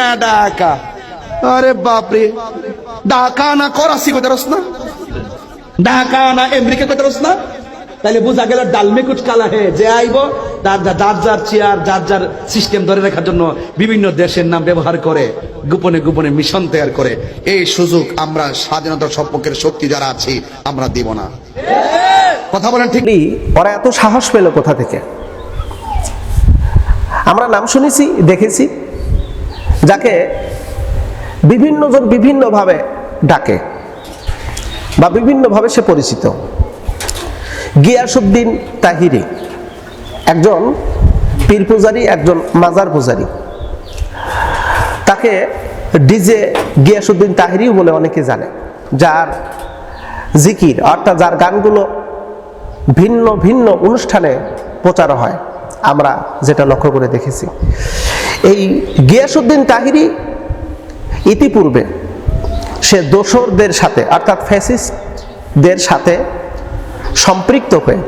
না ঢাকা আরে বাপরে। ঢাকা না করাচি কথা রস না? ঢাকা না আমেরিকা কথা রস না? তাহলে বোঝা গেল ডালমে কুচ কালা হে যে আইব, যার যার চেয়ার, যার যার সিস্টেম ধরে রাখার জন্য বিভিন্ন দেশের নাম ব্যবহার করে, গোপনে গোপনে মিশন তৈরি করে। এই সুযোগ আমরা স্বাধীনতার সপক্ষের শক্তি যারা আছি, আমরা দিব না। কথা বলেন ঠিক ওরা এত সাহস পেল কোথা থেকে? আমরা নাম শুনেছি, দেখেছি। যাকে বিভিন্ন জন বিভিন্নভাবে ডাকে বা বিভিন্নভাবে সে পরিচিত। গিয়াসুদ্দিন তাহিরি একজন পীর পূজারী, একজন মাজার পূজারী। তাকে ডিজে গিয়াসুদ্দিন তাহিরিও বলে অনেকে জানে, যার জিকির অর্থাৎ যার গানগুলো ভিন্ন ভিন্ন অনুষ্ঠানে প্রচার হয়। আমরা যেটা লক্ষ্য করে দেখেছি। এই গিয়াসুদ্দিন তাহিরি ইতিপূর্বে সে দোসরদের সাথে, অর্থাৎ ফ্যাসিস্টদের সাথে সম্পৃক্ত হয়ে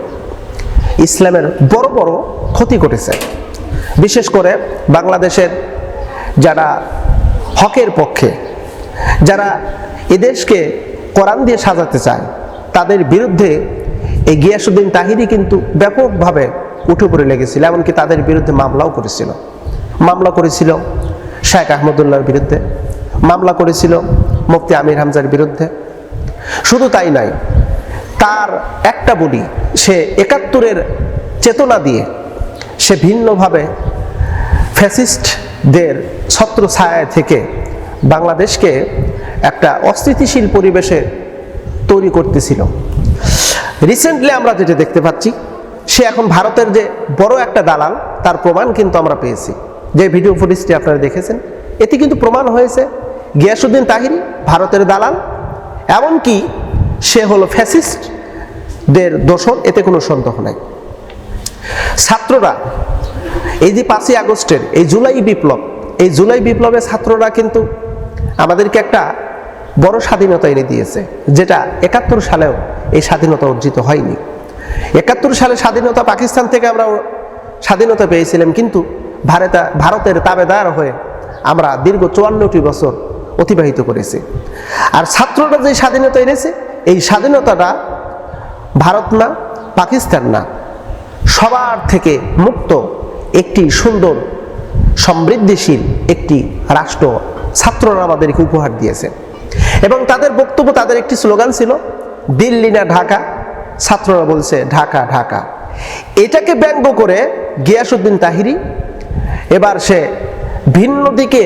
ইসলামের বড় বড় ক্ষতি করেছে বিশেষ করে বাংলাদেশের যারা হকের পক্ষে, যারা এদেশকে কোরআন দিয়ে সাজাতে চায়, তাদের বিরুদ্ধে এই গিয়াসুদ্দিন তাহিরি কিন্তু ব্যাপকভাবে উঠে পড়ে লেগেছিল, এমনকি তাদের বিরুদ্ধে মামলাও করেছিল। মামলা করেছিল শেখ আহমদুল্লাহর বিরুদ্ধে, মামলা করেছিল মুফতি আমির হামজার বিরুদ্ধে। শুধু তাই নয় তার একটা বলি, সে একাত্তরের চেতনা দিয়ে সে ভিন্নভাবে ফ্যাসিস্টদের ছত্র ছায়া থেকে বাংলাদেশকে একটা অস্থিতিশীল পরিবেশে তৈরি করতেছিল। রিসেন্টলি আমরা যেটা দেখতে পাচ্ছি সে এখন ভারতের যে বড় একটা দালাল, তার প্রমাণ কিন্তু আমরা পেয়েছি। যে ভিডিও ফুটেজটি আপনারা দেখেছেন, এতে কিন্তু প্রমাণ হয়েছে গিয়াসুদ্দিন তাহিরি ভারতের দালাল, এমনকি সে হলো ফ্যাসিস্টদের দোষর, এতে কোনো সন্দেহ নাই। ছাত্ররা, এই যে পাঁচই আগস্টের, এই জুলাই বিপ্লব, এই জুলাই বিপ্লবে ছাত্ররা কিন্তু আমাদেরকে একটা বড় স্বাধীনতা এনে দিয়েছে, যেটা একাত্তর সালেও এই স্বাধীনতা অর্জিত হয়নি। একাত্তর সালে স্বাধীনতা পাকিস্তান থেকে আমরা স্বাধীনতা পেয়েছিলাম, কিন্তু ভারত, ভারতের তাবেদার হয়ে আমরা দীর্ঘ চুয়ান্নটি বছর অতিবাহিত করেছি। আর ছাত্ররা যে স্বাধীনতা এনেছে, এই স্বাধীনতাটা ভারত না, পাকিস্তান না, সবার থেকে মুক্ত একটি সুন্দর, সমৃদ্ধিশীল একটি রাষ্ট্র ছাত্ররা আমাদেরকে উপহার দিয়েছে। এবং তাদের বক্তব্য, তাদের একটি স্লোগান ছিল, দিল্লি না ঢাকা। ছাত্ররা বলছে, ঢাকা ঢাকা। এটাকে ব্যঙ্গ করে গিয়াসুদ্দিন তাহিরি, এবার সে ভিন্ন দিকে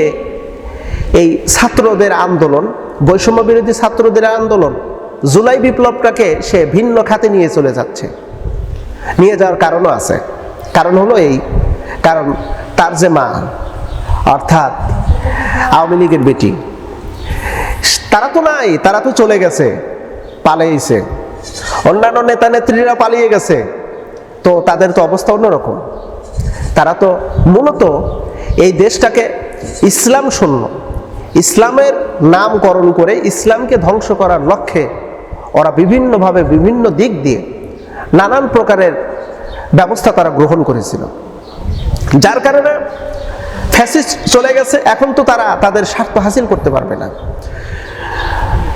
এই ছাত্রদের আন্দোলন, বৈষম্য বিরোধী ছাত্রদের আন্দোলন, জুলাই বিপ্লবটাকে সে ভিন্ন খাতে নিয়ে চলে যাচ্ছে। নিয়ে যাওয়ার কারণও আছে। কারণ হলো এই, কারণ তার যে মা, অর্থাৎ আওয়ামী লীগের বেটি, তারা তো নাই, তারা তো চলে গেছে পালিয়েছে অন্যান্য নেতা নেত্রীরা পালিয়ে গেছে। তো তাদের তো অবস্থা অন্যরকম। তারা তো মূলত এই দেশটাকে ইসলাম শূন্য, ইসলামের নামকরণ করে ইসলামকে ধ্বংস করার লক্ষ্যে ওরা বিভিন্নভাবে বিভিন্ন দিক দিয়ে নানান প্রকারের ব্যবস্থা তারা গ্রহণ করেছিল। যার কারণে ফ্যাসিস্ট চলে গেছে, এখন তো তারা তাদের স্বার্থ হাসিল করতে পারবে না।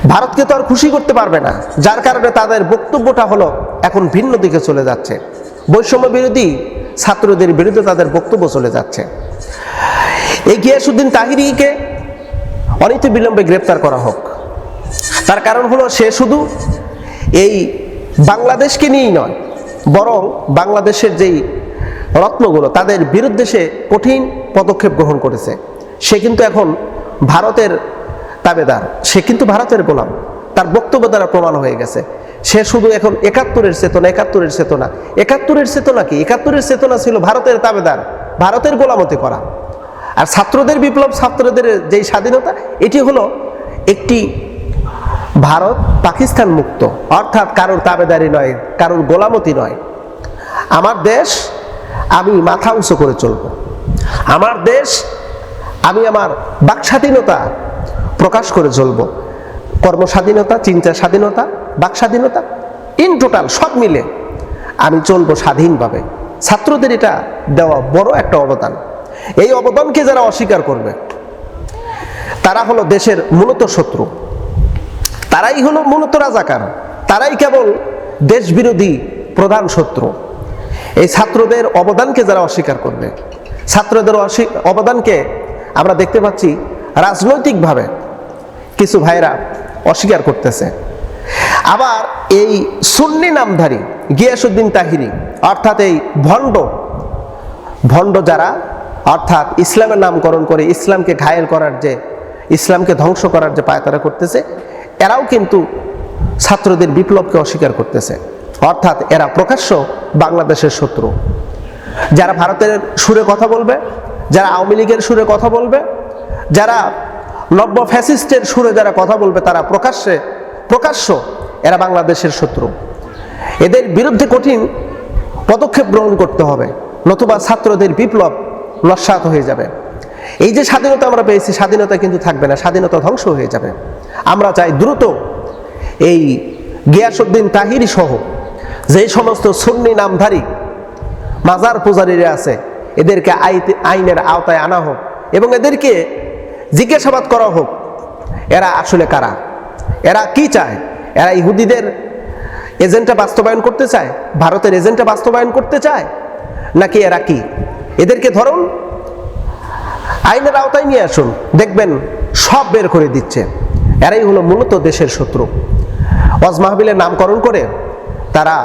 ভারতকে তো আর খুশি করতে পারবে না, যার কারণে তাদের বক্তব্যটা হলো এখন ভিন্ন দিকে চলে যাচ্ছে। বৈষম্য বিরোধী ছাত্রদের বিরুদ্ধে তাদের বক্তব্য চলে যাচ্ছে। এই গিয়াসুদ্দিন তাহিরিকে, অনিত বিলম্বে গ্রেপ্তার করা হোক। তার কারণ হলো সে শুধু এই বাংলাদেশকে নিয়েই নয়, বরং বাংলাদেশের যেই রত্নগুলো তাদের বিরুদ্ধে সে কঠিন পদক্ষেপ গ্রহণ করেছে। সে কিন্তু এখন ভারতের তাবেদার। সে কিন্তু ভারতের গোলাম। তার বক্তব্য দ্বারা প্রমাণ হয়ে গেছে। সে শুধু এখন একাত্তরের চেতনা একাত্তরের চেতনা। একাত্তরের চেতনা কি? একাত্তরের চেতনা ছিল ভারতের তাবেদার। ভারতের গোলামতি করা। আর ছাত্রদের বিপ্লব, ছাত্রদের যেই স্বাধীনতা, এটি হলো একটি ভারত পাকিস্তান মুক্ত। অর্থাৎ কারোর তাবেদারি নয়, কারোর গোলামতি নয়। আমার দেশ, আমি মাথা উঁচু করে চলব। আমার দেশ, আমি আমার বাক স্বাধীনতা প্রকাশ করে চলব কর্মস্বাধীনতা চিন্তা স্বাধীনতা বাক স্বাধীনতা ইন টোটাল সব মিলে আমি চলবো স্বাধীনভাবে। ছাত্রদের এটা দেওয়া বড় একটা অবদান। এই অবদানকে যারা অস্বীকার করবে, তারা হলো দেশের মূলত শত্রু। তারাই হলো মূলত রাজাকার। তারাই কেবল দেশবিরোধী প্রধান শত্রু। এই ছাত্রদের অবদানকে যারা অস্বীকার করবে, ছাত্রদের অবদানকে আমরা দেখতে পাচ্ছি রাজনৈতিকভাবে। কিছু ভাইরা অস্বীকার করতেছে। আবার এই সুন্নি নামধারী গিয়াসুদ্দিন তাহিরি, অর্থাৎ এই ভণ্ড ভণ্ড যারা, অর্থাৎ ইসলামের নামকরণ করে ইসলামকে ঘায়েল করার যে, ইসলামকে ধ্বংস করার যে পায়তারা করতেছে, এরাও কিন্তু ছাত্রদের বিপ্লবকে অস্বীকার করতেছে। অর্থাৎ এরা প্রকাশ্য বাংলাদেশের শত্রু। যারা ভারতের সুরে কথা বলবে, যারা আওয়ামী লীগের সুরে কথা বলবে, যারা নব্য ফ্যাসিস্টের সুরে যারা কথা বলবে, তারা প্রকাশ্যে, প্রকাশ্য এরা বাংলাদেশের শত্রু। এদের বিরুদ্ধে কঠিন পদক্ষেপ গ্রহণ করতে হবে, নতুবা ছাত্রদের বিপ্লব নস্বাত হয়ে যাবে। এই যে স্বাধীনতা আমরা পেয়েছি, স্বাধীনতা কিন্তু থাকবে না, স্বাধীনতা ধ্বংস হয়ে যাবে। আমরা চাই দ্রুত এই গিয়াসুদ্দিন তাহিরি সহ যে সমস্ত সুন্নি নামধারী, মাজার পূজারীরা আছে, এদেরকে আইনের আওতায় আনা হোক এবং এদেরকে জিজ্ঞাসাবাদ করা হোক, এরা আসলে কারা? এরা কি চায়? এরা ইহুদিদের এজেন্টটা বাস্তবায়ন করতে চায়? ভারতের এজেন্টটা বাস্তবায়ন করতে চায়? নাকি এরা কি? এদেরকে ধরুন, আইনের আওতায় নিয়ে আসুন, দেখবেন সব বের করে দিচ্ছে। এরাই হলো মূলত দেশের শত্রু। ওয়াজ মাহবিলের নামকরণ করে তারা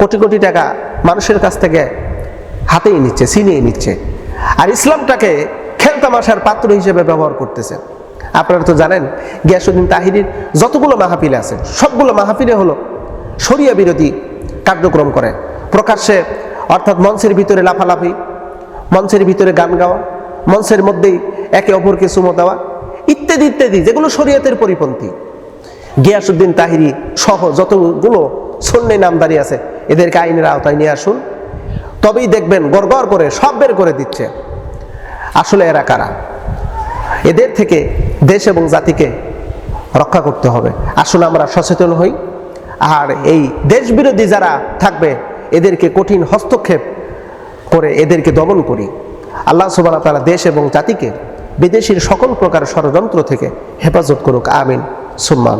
কোটি কোটি টাকা মানুষের কাছ থেকে হাতেই নিচ্ছে, ছিনিয়ে নিচ্ছে। আর ইসলামটাকে খেলতামাশার পাত্র হিসেবে ব্যবহার করতেছে আপনারা তো জানেন গিয়াসুদ্দিন তাহিরির যতগুলো মাহফিলে আছে, সবগুলো মাহফিলে হলো শরিয়া বিরোধী কার্যক্রম করে। প্রকাশ্যে অর্থাৎ মঞ্চের ভিতরে লাফালাফি, মঞ্চের ভিতরে গান গাওয়া, মঞ্চের মধ্যেই একে অপরকে চুমো দেওয়া, ইত্যাদি ইত্যাদি, যেগুলো শরীয়তের পরিপন্থী। গিয়াসুদ্দিন তাহিরি সহ যতগুলো সন্ন্যায় নামদারি আছে, এদেরকে আইনের আওতায় নিয়ে আসুন। তবেই দেখবেন গড়গড় করে সব বের করে দিচ্ছে। আসলে এরা কারা? এদের থেকে দেশ এবং জাতিকে রক্ষা করতে হবে। আসলে আমরা সচেতন হই। আর এই দেশবিরোধী যারা থাকবে, এদেরকে কঠিন হস্তক্ষেপ করে এদেরকে দমন করি। আল্লাহ সুবাহ তালা দেশ এবং জাতিকে বিদেশির সকল প্রকার ষড়যন্ত্র থেকে হেফাজত করুক। আমিন। সুম্মান